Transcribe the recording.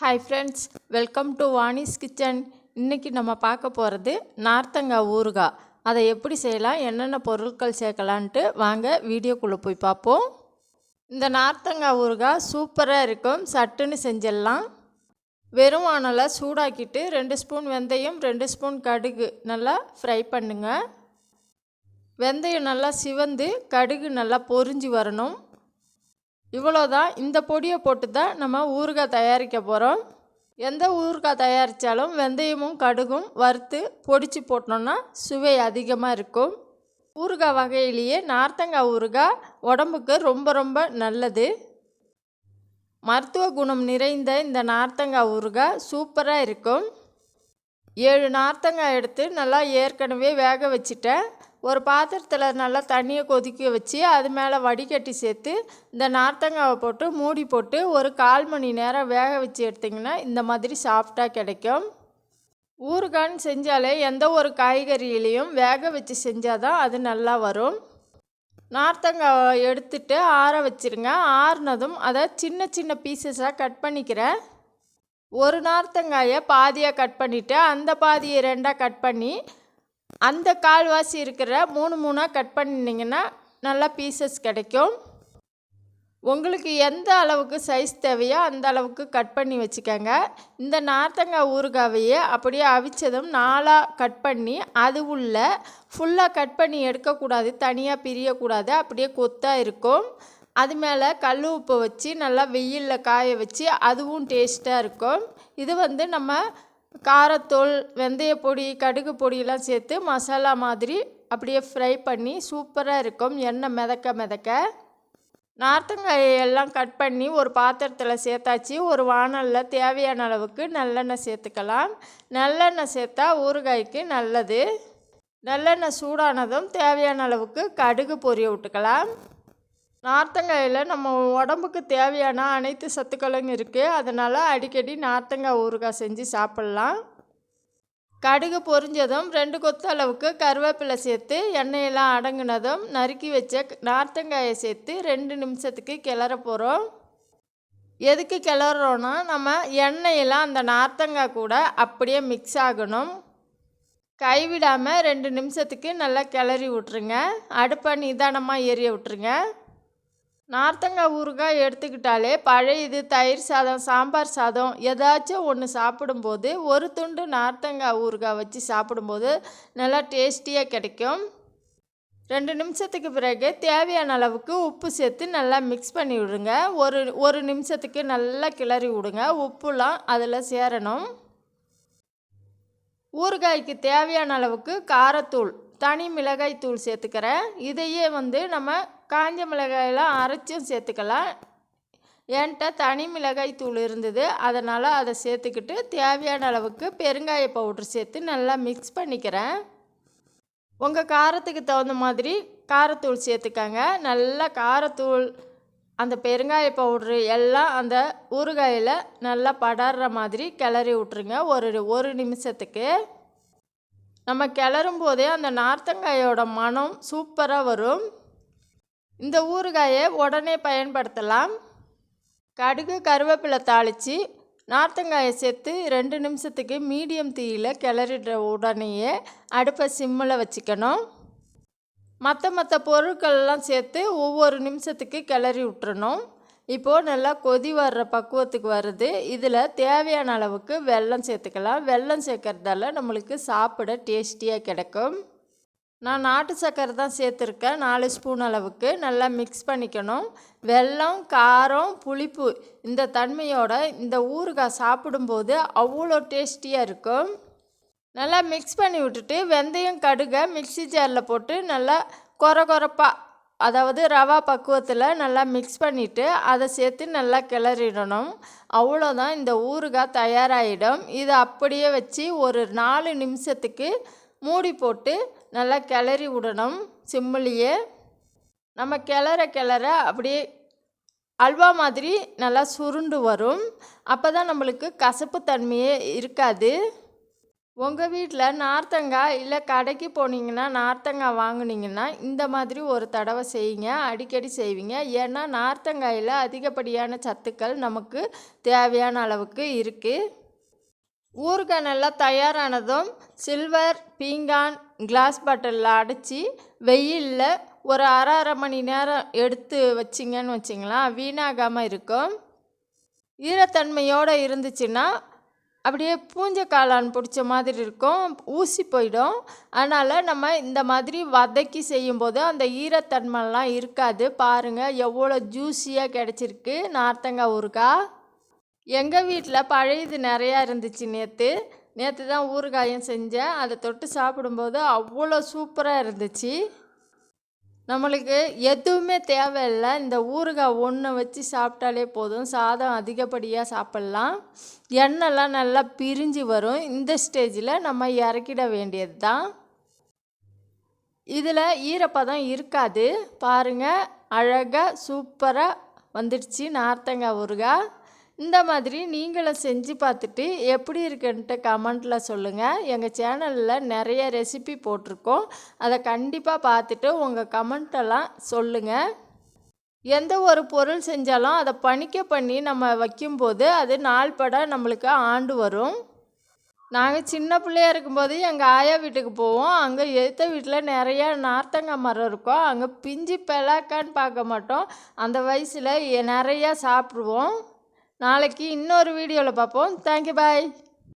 Hi friends welcome to Vani's kitchen இன்றைக்கி நம்ம பார்க்க போகிறது நார்த்தங்காய் ஊறுகாய். அதை எப்படி செய்யலாம் என்னென்ன பொருட்கள் சேர்க்கலான்ட்டு வாங்க வீடியோக்குள்ளே போய் பார்ப்போம். இந்த நார்த்தங்காய் ஊறுகாய் சூப்பராக இருக்கும் சட்டுன்னு செஞ்சிடலாம். வெறும் வானலை சூடாக்கிட்டு ரெண்டு ஸ்பூன் வெந்தயம் ரெண்டு ஸ்பூன் கடுகு நல்லா ஃப்ரை பண்ணுங்கள் வெந்தயம் நல்லா சிவந்து கடுகு நல்லா பொறிஞ்சு வரணும். இவ்வளோதான் இந்த பொடியை போட்டு தான் நம்ம ஊறுகாய் தயாரிக்க போகிறோம் எந்த ஊறுகாய் தயாரித்தாலும் வெந்தயமும் கடுகும் வறுத்து பொடிச்சு போட்டோன்னா சுவை அதிகமாக இருக்கும். ஊறுகாய் வகையிலேயே நார்த்தங்காய் ஊறுகாய் உடம்புக்கு ரொம்ப ரொம்ப நல்லது. மருத்துவ குணம் நிறைந்த இந்த நார்த்தங்காய் ஊறுகாய் சூப்பராக இருக்கும். ஏழு நார்த்தங்காய் எடுத்து நல்லா ஏற்கனவே வேக வச்சுட்டேன். ஒரு பாத்திரத்தில் நல்லா தண்ணியை கொதிக்க வச்சு அது மேலே வடிகட்டி சேர்த்து இந்த நார்த்தங்காவை போட்டு மூடி போட்டு ஒரு கால் மணி நேரம் வேக வச்சு எடுத்திங்கன்னா இந்த மாதிரி சாஃப்டாக கிடைக்கும். ஊறுகான்னு செஞ்சாலே எந்த ஒரு காய்கறியிலையும் வேக வச்சு செஞ்சால் தான் அது நல்லா வரும். நார்த்தங்காவை எடுத்துட்டு ஆற வச்சுருங்க. ஆறுனதும் அதை சின்ன சின்ன பீசஸாக கட் பண்ணிக்கிறேன். ஒரு நார்த்தங்காயை பாதியாக கட் பண்ணிவிட்டு அந்த பாதியை ரெண்டாக கட் பண்ணி அந்த கால்வாசி இருக்கிற மூணு மூணாக கட் பண்ணிங்கன்னா நல்லா பீசஸ் கிடைக்கும். உங்களுக்கு எந்த அளவுக்கு சைஸ் தேவையோ அந்த அளவுக்கு கட் பண்ணி வச்சுக்கோங்க. இந்த நார்த்தங்காய் ஊறுகாவையே அப்படியே அவிச்சதும் நாலாக கட் பண்ணி அது உள்ள ஃபுல்லாக கட் பண்ணி எடுக்கக்கூடாது தனியாக பிரியக்கூடாது அப்படியே கொத்தாக இருக்கும். அது மேலே கல் உப்பு வச்சு நல்லா வெயிலில் காய வச்சு அதுவும் டேஸ்ட்டாக இருக்கும். இது வந்து நம்ம காரத்தூள் வெந்தயப்பொடி கடுகு பொடியெல்லாம் சேர்த்து மசாலா மாதிரி அப்படியே ஃப்ரை பண்ணி சூப்பராக இருக்கும். எண்ணெய் மிதக்க மிதக்க. நார்த்தங்காயை எல்லாம் கட் பண்ணி ஒரு பாத்திரத்தில் சேர்த்தாச்சு. ஒரு வானலில் தேவையான அளவுக்கு நல்லெண்ணெய் சேர்த்துக்கலாம். நல்லெண்ணெய் சேர்த்தா ஊறுகாய்க்கு நல்லது. நல்லெண்ணெய் சூடானதும் தேவையான அளவுக்கு கடுகு பொரிய விட்டுக்கலாம். நார்த்தங்காயில் நம்ம உடம்புக்கு தேவையான அனைத்து சத்துக்களும் இருக்குது அதனால் அடிக்கடி நார்த்தங்காய் ஊறுகாய் செஞ்சு சாப்பிட்லாம். கடுகு பொரிஞ்சதும் ரெண்டு கொத்து அளவுக்கு கருவேப்பிலை சேர்த்து எண்ணெயெல்லாம் அடங்கினதும் நறுக்கி வச்ச நார்த்தங்காயை சேர்த்து ரெண்டு நிமிஷத்துக்கு கிளற போகிறோம் எதுக்கு கிளறோன்னா நம்ம எண்ணெயெல்லாம் அந்த நார்த்தங்காய் கூட அப்படியே மிக்ஸ் ஆகணும். கைவிடாமல் ரெண்டு நிமிஷத்துக்கு நல்லா கிளறி விட்ருங்க அடுப்பை நிதானமாக எரிய விட்ருங்க நார்த்தங்காய் ஊறுகாய் எடுத்துக்கிட்டாலே பழையது தயிர் சாதம் சாம்பார் சாதம் ஏதாச்சும் ஒன்று சாப்பிடும்போது ஒரு துண்டு நார்த்தங்காய் ஊறுகாய் வச்சு சாப்பிடும்போது நல்லா டேஸ்டியாக கிடைக்கும். ரெண்டு நிமிஷத்துக்கு பிறகு தேவையான அளவுக்கு உப்பு சேர்த்து நல்லா மிக்ஸ் பண்ணி விடுங்க. ஒரு ஒரு நிமிஷத்துக்கு நல்லா கிளறி விடுங்க. உப்புலாம் அதில் சேரணும். ஊறுகாய்க்கு தேவையான அளவுக்கு காரத்தூள் தனி மிளகாய் தூள் சேர்த்துக்கிறேன். இதையே வந்து நம்ம காஞ்ச மிளகாயெல்லாம் அரைச்சும் சேர்த்துக்கலாம். என்கிட்ட தனி மிளகாய் தூள் இருந்தது. அதனால் அதை சேர்த்துக்கிட்டு தேவையான அளவுக்கு பெருங்காய பவுட்ரு சேர்த்து நல்லா மிக்ஸ் பண்ணிக்கிறேன். உங்கள் காரத்துக்கு தகுந்த மாதிரி காரத்தூள் சேர்த்துக்கங்க. நல்லா காரத்தூள் அந்த பெருங்காய பவுட்ரு எல்லாம் அந்த ஊறுகாயில் நல்லா படர்ற மாதிரி கிளறி விட்ருங்க ஒரு ஒரு நிமிஷத்துக்கு. நம்ம கிளறும் போதே அந்த நார்த்தங்காயோட மனம் சூப்பராக வரும். இந்த ஊறுகாயை உடனே பயன்படுத்தலாம். கடுகு கருவேப்பிலை தாளித்து நார்த்தங்காயை சேர்த்து ரெண்டு நிமிஷத்துக்கு மீடியம் தீயில் கிளறிடுற உடனேயே அடுப்பை சிம்மில் வச்சுக்கணும். மற்ற மற்ற பொருட்கள்லாம் சேர்த்து ஒவ்வொரு நிமிஷத்துக்கு கிளறி விட்டுறணும். இப்போது நல்லா கொதி வர்ற பக்குவத்துக்கு வருது. இதில் தேவையான அளவுக்கு வெல்லம் சேர்த்துக்கலாம். வெல்லம் சேர்க்கறதால நம்மளுக்கு சாப்பிட டேஸ்டியாக கிடைக்கும். நான் நாட்டு சர்க்கரை தான் சேர்த்துருக்கேன். நாலு ஸ்பூன் அளவுக்கு நல்லா மிக்ஸ் பண்ணிக்கணும். வெல்லம் காரம் புளிப்பு இந்த தன்மையோட இந்த ஊறுகாய் சாப்பிடும்போது அவ்வளோ டேஸ்டியாக இருக்கும். நல்லா மிக்ஸ் பண்ணி விட்டுட்டு வெந்தயம் கடுகை மிக்சி ஜாரில் போட்டு நல்லா கொர கொரப்பாக அதாவது ரவா பக்குவத்தில் நல்லா மிக்ஸ் பண்ணிவிட்டு அதை சேர்த்து நல்லா கிளறிடணும். அவ்வளோதான் இந்த ஊறுகாய் தயாராகிடும் இதை அப்படியே வச்சு ஒரு நாலு நிமிஷத்துக்கு மூடி போட்டு நல்லா கிளறி விடணும் சிம்மிலேயே. நம்ம கிளற கிளற அப்படியே அல்வா மாதிரி நல்லா சுருண்டு வரும். அப்போ தான் நம்மளுக்கு கசப்பு தன்மையே இருக்காது. உங்கள் வீட்டில் நார்த்தங்காய் இல்லை கடைக்கு போனீங்கன்னா நார்த்தங்காய் வாங்கினீங்கன்னா இந்த மாதிரி ஒரு தடவை செய்யுங்க அடிக்கடி செய்வீங்க. ஏன்னா நார்த்தங்காயில் அதிகப்படியான சத்துக்கள் நமக்கு தேவையான அளவுக்கு இருக்குது ஊறுகாய் நல்லா தயாரானதும் சில்வர் பீங்கான் கிளாஸ் பாட்டிலில் அடைச்சி வெயிலில் ஒரு அரை அரை மணி நேரம் எடுத்து வச்சிங்கன்னு வச்சிங்களேன். வீணாகாமல் இருக்கும். ஈரத்தன்மையோடு இருந்துச்சுன்னா அப்படியே பூஞ்சை காளான் பிடிச்ச மாதிரி இருக்கும். ஊசி போயிடும். அதனால் நம்ம இந்த மாதிரி வதக்கி செய்யும்போது அந்த ஈரத்தன்மைலாம் இருக்காது. பாருங்கள் எவ்வளோ ஜூஸியாக கிடச்சிருக்கு நார்த்தங்காய் ஊறுகாய். எங்கள் வீட்டில் பழையது நிறையா இருந்துச்சு நேற்று நேற்று தான் ஊறுகாயும் செஞ்சேன். அதை தொட்டு சாப்பிடும்போது அவ்வளோ சூப்பராக இருந்துச்சு. நம்மளுக்கு எதுவுமே தேவையில்லை. இந்த ஊறுகாய் ஒன்று வச்சு சாப்பிட்டாலே போதும். சாதம் அதிகப்படியாக சாப்பிட்லாம். எண்ணெய்லாம் நல்லா பிரிஞ்சு வரும். இந்த ஸ்டேஜில் நம்ம இறக்கிட வேண்டியது தான். இதில் ஈரப்பதம் இருக்காது. பாருங்கள் அழகாக சூப்பராக வந்துடுச்சு. நார்த்தங்காய் ஊறுகாய். இந்த மாதிரி நீங்களும் செஞ்சு பார்த்துட்டு எப்படி இருக்குன்ட்டு கமெண்ட்டில் சொல்லுங்கள் எங்கள் சேனலில் நிறைய ரெசிபி போட்டிருக்கோம். அதை கண்டிப்பாக பார்த்துட்டு உங்கள் கமெண்ட்டெல்லாம் சொல்லுங்கள் எந்த ஒரு பொருள் செஞ்சாலும் அதை பணிக்க பண்ணி நம்ம வைக்கும்போது அது நாள்பட நம்மளுக்கு ஆண்டு வரும். நாங்கள் சின்ன பிள்ளையா இருக்கும்போது எங்கள் ஆயா வீட்டுக்கு போவோம். அங்கே எடுத்த வீட்டில் நிறையா நார்த்தங்காய் மரம் இருக்கும். அங்கே பிஞ்சு பிளாக்கான்னு பார்க்க மாட்டோம். அந்த வயசில் நிறையா சாப்பிடுவோம். நாளைக்கு இன்னொரு வீடியோவில் பார்ப்போம். Thank you bye